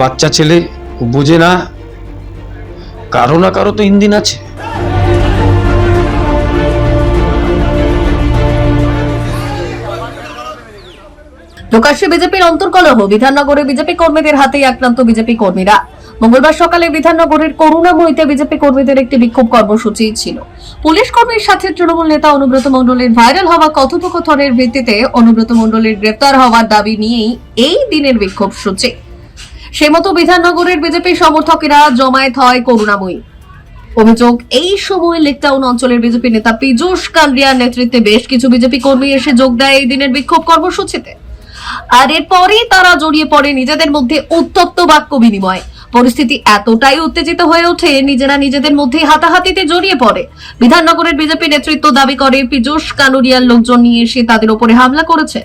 বাচ্চা ছেলে বোঝে না, কারও না কারও তো ইঞ্জিন আছে। প্রকাশ্যে বিজেপির অন্তর্কলহ, বিধাননগরে বিজেপি কর্মীদের হাতেই আক্রান্ত বিজেপি কর্মীরা। মঙ্গলবার সকালে বিধাননগরের করুণাময়ীতে বিজেপি কর্মীদের একটি বিক্ষোভ কর্মসূচি ছিল। পুলিশ কর্মীর সাথে তৃণমূল নেতা অনুব্রত মণ্ডলের ভাইরাল হওয়া কথোপকথনের ভিত্তিতে অনুব্রত মণ্ডলের গ্রেপ্তার হওয়ার দাবি নিয়েই এই দিনের বিক্ষোভ সূচি। সেই মতো বিধাননগরের বিজেপি সমর্থকেরা জমায়েত হয় করুণাময়ী। অভিযোগ, এই সময় লেকটাউন অঞ্চলের বিজেপি নেতা পীযূষ কান্দ্রিয়ার নেতৃত্বে বেশ কিছু বিজেপি কর্মী এসে যোগ দেয় এই দিনের বিক্ষোভ কর্মসূচিতে। আর এরপরেই তারা জড়িয়ে পড়ে নিজেদের মধ্যে উত্তপ্ত বাক্য বিনিময়। পরিস্থিতি এতটাই উত্তেজিত হয়ে ওঠে, নিজেরা নিজেদের মধ্যে হাতাহাতিতে জড়িয়ে পড়ে। বিধাননগরের বিজেপি নেতৃত্ব দাবি করে, পীযূষ কানুরিয়ার লোকজন নিয়ে এসে তাদের উপরে হামলা করেছে।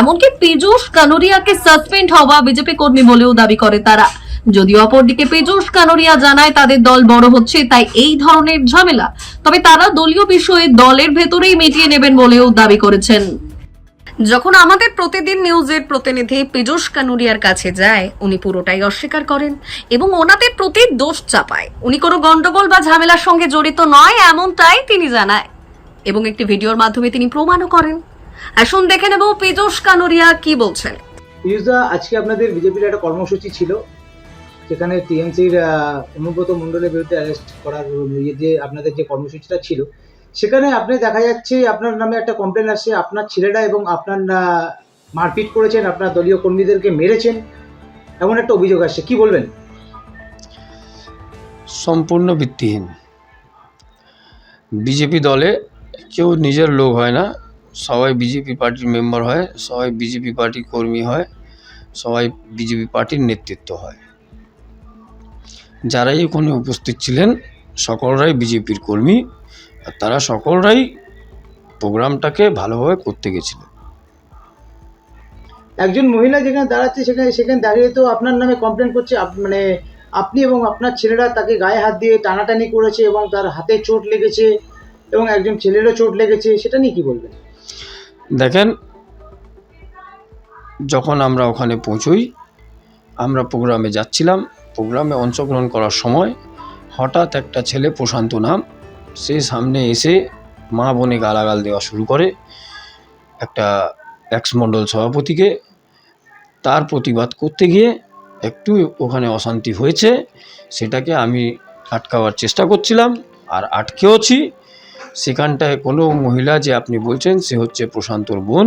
এমনকি পীযূষ কানুরিয়াকে সাসপেন্ড হওয়া বিজেপি কর্মী বলেও দাবি করে তারা। যদিও অপরদিকে পীযূষ কানুরিয়া জানায়, তাদের দল বড় হচ্ছে, তাই এই ধরনের ঝামেলা। তবে তারা দলীয় বিষয়ে দলের ভেতরেই মিটিয়ে নেবেন বলেও দাবি করেছেন। যখন আমাদের প্রতিদিন নিউজের প্রতিনিধি পীযূষ কানুরিয়ার কাছে যায়, উনি পুরোটাই অস্বীকার করেন এবং ওনাদের প্রতি দোষ চাপায়। উনি কোনো গন্ডগোল বা ঝামেলার সঙ্গে জড়িত নয়, এমনটাই তিনি জানায় এবং একটি ভিডিওর মাধ্যমে তিনি প্রমাণও করেন। আসুন দেখে নেব পীযূষ কানুরিয়া কি বলছেন। পিউষদা আজকে আপনাদের বিজেপির একটা কর্মসূচি ছিল, যেখানে টিএমসির অনুব্রত মণ্ডলের বিরুদ্ধে অ্যারেস্ট করার ইয়ে যে আপনাদের যে কর্মসূচিটা ছিল সেখানে আপনি দেখা যাচ্ছে আপনার নামে একটা কমপ্লেন আসছে আপনার ছেলেরা এবং আপনার মারপিট করেছেন, আপনার দলীয় কর্মীদেরকে মেরেছেন, এমন একটা অভিযোগ আসছে, কি বলবেন? সম্পূর্ণ ভিত্তিহীন। বিজেপি দলে কেউ নিজের লোক হয় না, সবাই বিজেপি পার্টির মেম্বার হয়, সবাই বিজেপি পার্টির কর্মী হয়, সবাই বিজেপি পার্টির নেতৃত্ব হয়। যারাই ওখানে উপস্থিত ছিলেন, সকলরাই বিজেপির কর্মী। তারা সকলরাই প্রোগ্রামটাকে ভালোভাবে করতে গেছিল। একজন মহিলা যেখানে দাঁড়াচ্ছে সেখানে সেখানে দাঁড়িয়ে তো আপনার নামে কমপ্লেন করছে। মানে আপনি এবং আপনার ছেলেরা তাকে গায়ে হাত দিয়ে টানাটানি করেছে এবং তার হাতে চোট লেগেছে এবং একজন ছেলেরও চোট লেগেছে সেটা নিয়ে কি বলবেন? দেখেন যখন আমরা ওখানে পৌঁছই আমরা প্রোগ্রামে যাচ্ছিলাম। প্রোগ্রামে অংশগ্রহণ করার সময় হঠাৎ একটা ছেলে প্রশান্ত নাম সে সামনে এসে মা বোনে গালাগাল দেওয়া শুরু করে একটা এক্স মণ্ডল সভাপতিকে। তার প্রতিবাদ করতে গিয়ে একটু ওখানে অশান্তি হয়েছে, সেটাকে আমি আটকাবার চেষ্টা করছিলাম আর আটকেওছি। সেখানটায় কোনো মহিলা যে আপনি বলছেন, সে হচ্ছে প্রশান্তর বোন।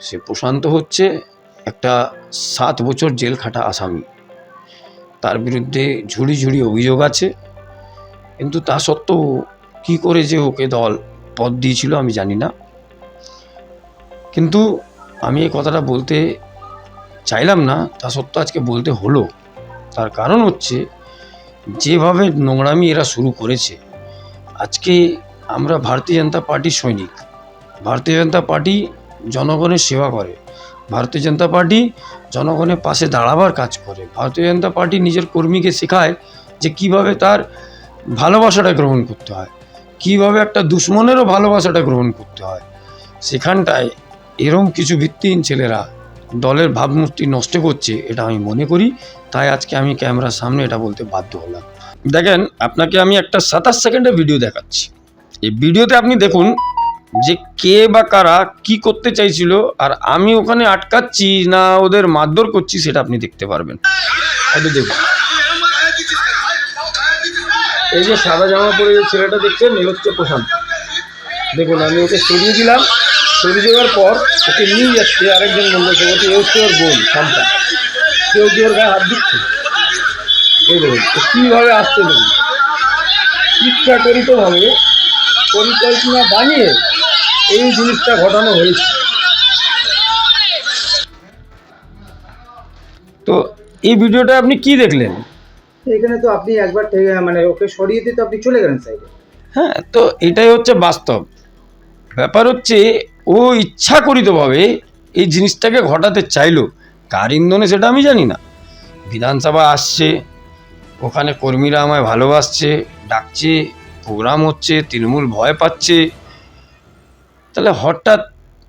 সে প্রশান্ত হচ্ছে একটা সাত বছর জেল খাটা আসামি। তার বিরুদ্ধে ঝুড়ি ঝুড়ি অভিযোগ আছে। কিন্তু তা সত্ত্বেও কী করে যে ওকে দল পদ দিয়েছিল আমি জানি না। কিন্তু আমি এই কথাটা বলতে চাইলাম না, তা সত্ত্বেও আজকে বলতে হলো। তার কারণ হচ্ছে, যেভাবে নোংরামি এরা শুরু করেছে, আজকে আমরা ভারতীয় জনতা পার্টির সৈনিক। ভারতীয় জনতা পার্টি জনগণের সেবা করে। ভারতীয় জনতা পার্টি জনগণের পাশে দাঁড়াবার কাজ করে। ভারতীয় জনতা পার্টি নিজের কর্মীকে শেখায় যে কীভাবে তার ভালোবাসাটা গ্রহণ করতে হয়। কীভাবে একটা দুশ্মনেরও ভালোবাসাটা গ্রহণ করতে হয়? সেখানটায় এরম কিছু ভিত্তিহীন ছেলেরা দলের ভাবমূর্তি নষ্ট করছে, এটা আমি মনে করি। তাই আজকে আমি ক্যামেরার সামনে এটা বলতে বাধ্য হলাম। দেখেন, আপনাকে আমি একটা সাতাশ সেকেন্ডের ভিডিও দেখাচ্ছি। এই ভিডিওতে আপনি দেখুন যে কে বা কারা কি করতে চাইছিল, আর আমি ওখানে আটকাচ্ছি না ওদের মারধর করছি, সেটা আপনি দেখতে পারবেন। দেখুন। এই যে সাদা জামা পরে যে ছেলেটা দেখছেন এই হচ্ছে প্রশান্ত। দেখুন, আমি ওকে সরিয়ে দিলাম। সরিয়ে দেওয়ার পর ওকে নিয়ে যাচ্ছে আরেকজন বন্ধুকে বলছে এ হচ্ছে ওর বোন, শান্তা। কেউ কি ওর গায়ে হাত দিচ্ছে? এই দেখুন কীভাবে আসছে দেখুন। ইচ্ছাকরিতভাবে পরিকল্পনা বানিয়ে এই জিনিসটা ঘটানো হয়েছে। তো এই ভিডিওটা আপনি কি দেখলেন? এখানে তো আপনি একবার মানে ওকে সরিয়ে দিয়ে তো আপনি চলে গেলেন সাইডে হ্যাঁ তো এটাই হচ্ছে বাস্তব। ব্যাপার হচ্ছে, ও ইচ্ছাকরিতভাবে এই জিনিসটাকে ঘটাতে চাইলো। কার ইন্ধনে সেটা আমি জানি না। বিধানসভা আসছে, ওখানে কর্মীরা আমায় ভালোবাসছে, ডাকছে, প্রোগ্রাম হচ্ছে, তৃণমূল ভয় পাচ্ছে। তাহলে হঠাৎ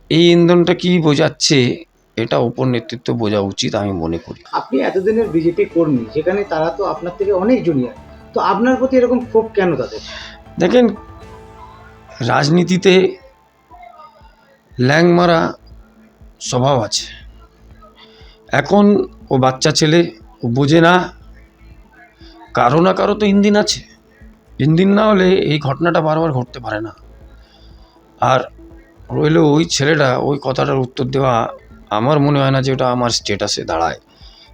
এই ইন্ধনটা কি বোঝাচ্ছে? এটা উপর নেতৃত্ব বোঝা উচিত আমি মনে করি। আপনি এতদিনের বিজেপি কর্মী যেখানে তারা তো আপনার থেকে অনেক জুনিয়র তো আপনার প্রতি এরকম ক্ষোভ কেন তাদের? দেখেন রাজনীতিতে ল্যাং মারা স্বভাব আছে। এখন ও বাচ্চা ছেলে ও বোঝে না কারও না কারও তো ইঞ্জিন আছে। ইঞ্জিন না হলে এই ঘটনাটা বারবার ঘটতে পারে না। আর রইল ওই ছেলেটা ওই কথাটার উত্তর দেওয়া আমার মনে হয় না যে ওটা আমার স্টেটাসে দাঁড়ায়।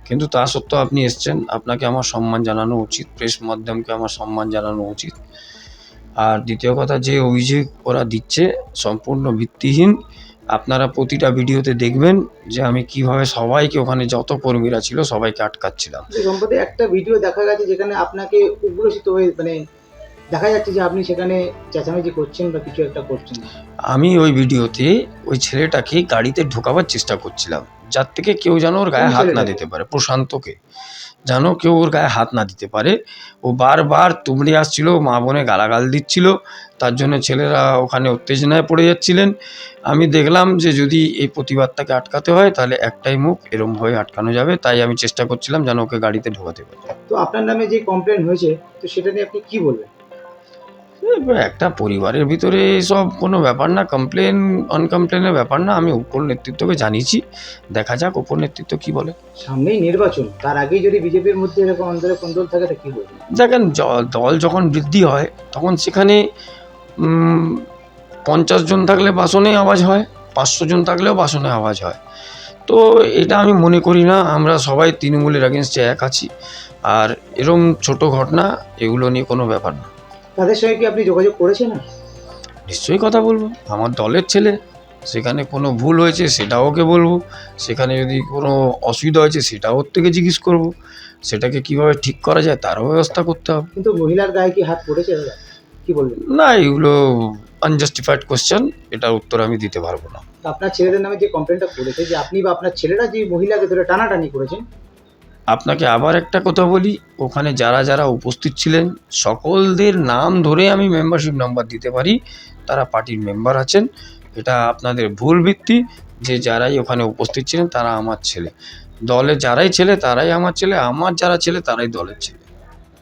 কিন্তু তা সত্ত্বেও আপনি এসছেন, আপনাকে আমার সম্মান জানানো উচিত প্রেস মাধ্যমকে আমার সম্মান জানানো উচিত। আর দ্বিতীয় কথা, যে অভিযোগ ওরা দিচ্ছে সম্পূর্ণ ভিত্তিহীন। আপনারা প্রতিটা ভিডিওতে দেখবেন যে আমি কীভাবে সবাইকে ওখানে যত কর্মীরা ছিল সবাইকে আটকাচ্ছিলাম। সম্প্রতি একটা ভিডিও দেখা গেছে যেখানে আপনাকে উগ্রসিত হয়ে মানে দেখা যাচ্ছে যে আপনি সেখানে চেঁচামেচি করছেন বা কিছু একটা করছেন। আমি ওই ভিডিওতে ওই ছেলেটাকে গাড়িতে ঢোকাবার চেষ্টা করছিলাম। যার থেকে কেউ যেন ওর গায়ে হাত না দিতে পারে প্রশান্তকে। যেন কেউ ওর গায়ে হাত না দিতে পারে। ও বারবার তুমড়ে আসছিল মা বোনে গালাগাল দিচ্ছিল। তার জন্য ছেলেরা ওখানে উত্তেজনায় পড়ে যাচ্ছিলেন। আমি দেখলাম যে যদি এই প্রতিবাদটাকে আটকাতে হয় তাহলে একটাই মুখ এরমভাবে আটকানো যাবে। তাই আমি চেষ্টা করছিলাম যেন ওকে গাড়িতে ঢোকাতে পারি। তো আপনার নামে যে কমপ্লেন হয়েছে তো সেটা নিয়ে আপনি কি বলবেন? একটা পরিবারের ভিতরে সব কোনো ব্যাপার না কমপ্লেন অনকমপ্লেনের ব্যাপার না আমি উপর নেতৃত্বকে জানিয়েছি দেখা যাক উপর নেতৃত্ব কি বলে। সামনেই নির্বাচন তার আগেই যদি বিজেপির মধ্যে এরকম অন্তরে কন্ট্রোল থাকে তা কি বলবেন দেখেন দল যখন বৃদ্ধি হয় তখন সেখানে পঞ্চাশ জন থাকলে বাসনে আওয়াজ হয় পাঁচশো জন থাকলেও বাসনে আওয়াজ হয়। তো এটা আমি মনে করি না আমরা সবাই তৃণমূলের অ্যাগেনস্টে এক আছি। আর এরম ছোট ঘটনা এগুলো নিয়ে কোনো ব্যাপার না। তাদের সঙ্গে কি আপনি যোগাযোগ করেছেন? নিশ্চয়ই কথা বলব। আমার দলের ছেলে সেখানে কোনো ভুল হয়েছে সেটাও ওকে বলব। সেখানে যদি কোনো অসুবিধা হয়েছে সেটাও ওর থেকে জিজ্ঞেস করব। সেটাকে কীভাবে ঠিক করা যায় তারও ব্যবস্থা করতে হবে। কিন্তু মহিলার গায়ে কি হাত পড়েছে কি বলবেন? না এগুলো আনজাস্টিফাইড কোশ্চেন এটার উত্তর আমি দিতে পারব না। আপনার ছেলেদের নামে যে কমপ্লেনটা করেছে যে আপনি বা আপনার ছেলেরা যে মহিলাকে ধরে টানাটানি করেছেন আপনাকে আবার একটা কথা বলি, ওখানে যারা যারা উপস্থিত ছিলেন, সকলদের নাম ধরে আমি মেম্বারশিপ নাম্বার দিতে পারি, তারা পার্টির মেম্বার আছেন। এটা আপনাদের ভুল ভিত্তি, যে যারাই ওখানে উপস্থিত ছিলেন তারা আমার ছেলে। দলে যারাই ছেলে তারাই আমার ছেলে, আমার যারা ছেলে তারাই দলের ছেলে।